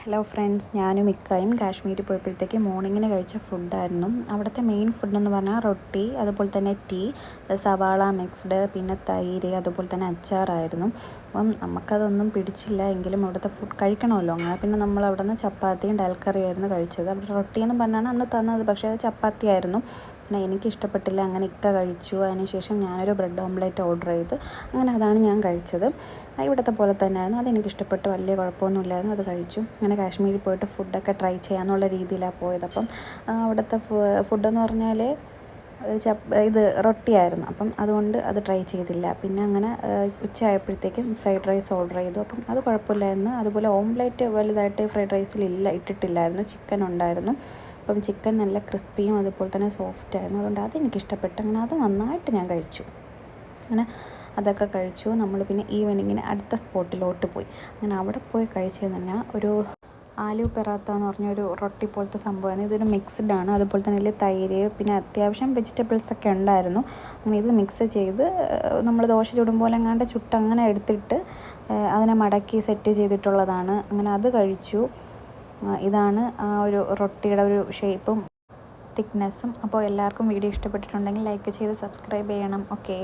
Hello friends ഞാനും ഇക്കായും കാശ്മീരിൽ പോയപ്പോഴത്തേക്ക് മോർണിംഗിന് കഴിച്ച ഫുഡായിരുന്നു അവിടുത്തെ മെയിൻ ഫുഡെന്ന് പറഞ്ഞാൽ റൊട്ടി അതുപോലെ തന്നെ ടീ സവാള മിക്സ്ഡ് പിന്നെ തൈര് അതുപോലെ തന്നെ അച്ചാറായിരുന്നു. അപ്പം നമുക്കതൊന്നും പിടിച്ചില്ല. എങ്കിലും അവിടുത്തെ ഫുഡ് കഴിക്കണമല്ലോ. അങ്ങനെ പിന്നെ നമ്മൾ അവിടെ നിന്ന് ചപ്പാത്തിയും ഡൽക്കറിയായിരുന്നു കഴിച്ചത്. അവിടെ റൊട്ടി എന്ന് പറഞ്ഞാണ് അന്ന് തന്നത്. പക്ഷേ അത് ചപ്പാത്തിയായിരുന്നു. പിന്നെ എനിക്ക് ഇഷ്ടപ്പെട്ടില്ല അങ്ങനെ ഇക്ക കഴിച്ചു. അതിനുശേഷം ഞാനൊരു ബ്രെഡ് ഓംലെറ്റ് ഓർഡർ ചെയ്ത് അങ്ങനെ അതാണ് ഞാൻ കഴിച്ചത്. ഇവിടുത്തെ പോലെ തന്നെയായിരുന്നു. അതെനിക്ക് ഇഷ്ടപ്പെട്ടു വലിയ കുഴപ്പമൊന്നുമില്ലായിരുന്നു. അത് കഴിച്ചു. അങ്ങനെ കാശ്മീരിൽ പോയിട്ട് ഫുഡൊക്കെ ട്രൈ ചെയ്യാമെന്നുള്ള രീതിയിലാണ് പോയത്. അപ്പം അവിടുത്തെ ഫുഡെന്ന് പറഞ്ഞാൽ ചപ്പ് ഇത് റൊട്ടിയായിരുന്നു. അപ്പം അതുകൊണ്ട് അത് ട്രൈ ചെയ്തില്ല. പിന്നെ അങ്ങനെ ഉച്ചയായപ്പോഴത്തേക്കും ഫ്രൈഡ് റൈസ് ഓർഡർ ചെയ്തു. അപ്പം അത് കുഴപ്പമില്ലായിരുന്നു. അതുപോലെ ഓംലെറ്റ് വലുതായിട്ട് ഫ്രൈഡ് റൈസിലില്ല ഇട്ടിട്ടില്ലായിരുന്നു. ചിക്കൻ ഉണ്ടായിരുന്നു. അപ്പം ചിക്കൻ നല്ല ക്രിസ്പിയും അതുപോലെ തന്നെ സോഫ്റ്റ് ആയിരുന്നു. അതുകൊണ്ട് അതെനിക്ക് ഇഷ്ടപ്പെട്ടു. അങ്ങനെ അത് നന്നായിട്ട് ഞാൻ കഴിച്ചു. അങ്ങനെ അതൊക്കെ കഴിച്ചു. നമ്മൾ പിന്നെ ഈവനിങ്ങിന് അടുത്ത സ്പോട്ടിലോട്ട് പോയി. അങ്ങനെ അവിടെ പോയി കഴിച്ചതെന്ന് പറഞ്ഞാൽ ഒരു ആലു പെറാത്ത എന്ന് പറഞ്ഞൊരു റൊട്ടി പോലത്തെ സംഭവമാണ്. ഇതൊരു മിക്സ്ഡ് ആണ്. അതുപോലെ തന്നെ ഇതിൽ തൈര് പിന്നെ അത്യാവശ്യം വെജിറ്റബിൾസ് ഒക്കെ ഉണ്ടായിരുന്നു. അങ്ങനെ ഇത് മിക്സ് ചെയ്ത് നമ്മൾ ദോശ ചുടുമ്പോൾ എങ്ങാണ്ട് ചുട്ട് അങ്ങനെ എടുത്തിട്ട് അതിനെ മടക്കി സെറ്റ് ചെയ്തിട്ടുള്ളതാണ്. അങ്ങനെ അത് കഴിച്ചു. ഇതാണ് ആ ഒരു റൊട്ടിയുടെ ഒരു ഷേപ്പും തിക്നെസ്സും അപ്പോൾ എല്ലാവർക്കും വീഡിയോ ഇഷ്ടപ്പെട്ടിട്ടുണ്ടെങ്കിൽ ലൈക്ക് ചെയ്ത് സബ്സ്ക്രൈബ് ചെയ്യണം. ഓക്കേ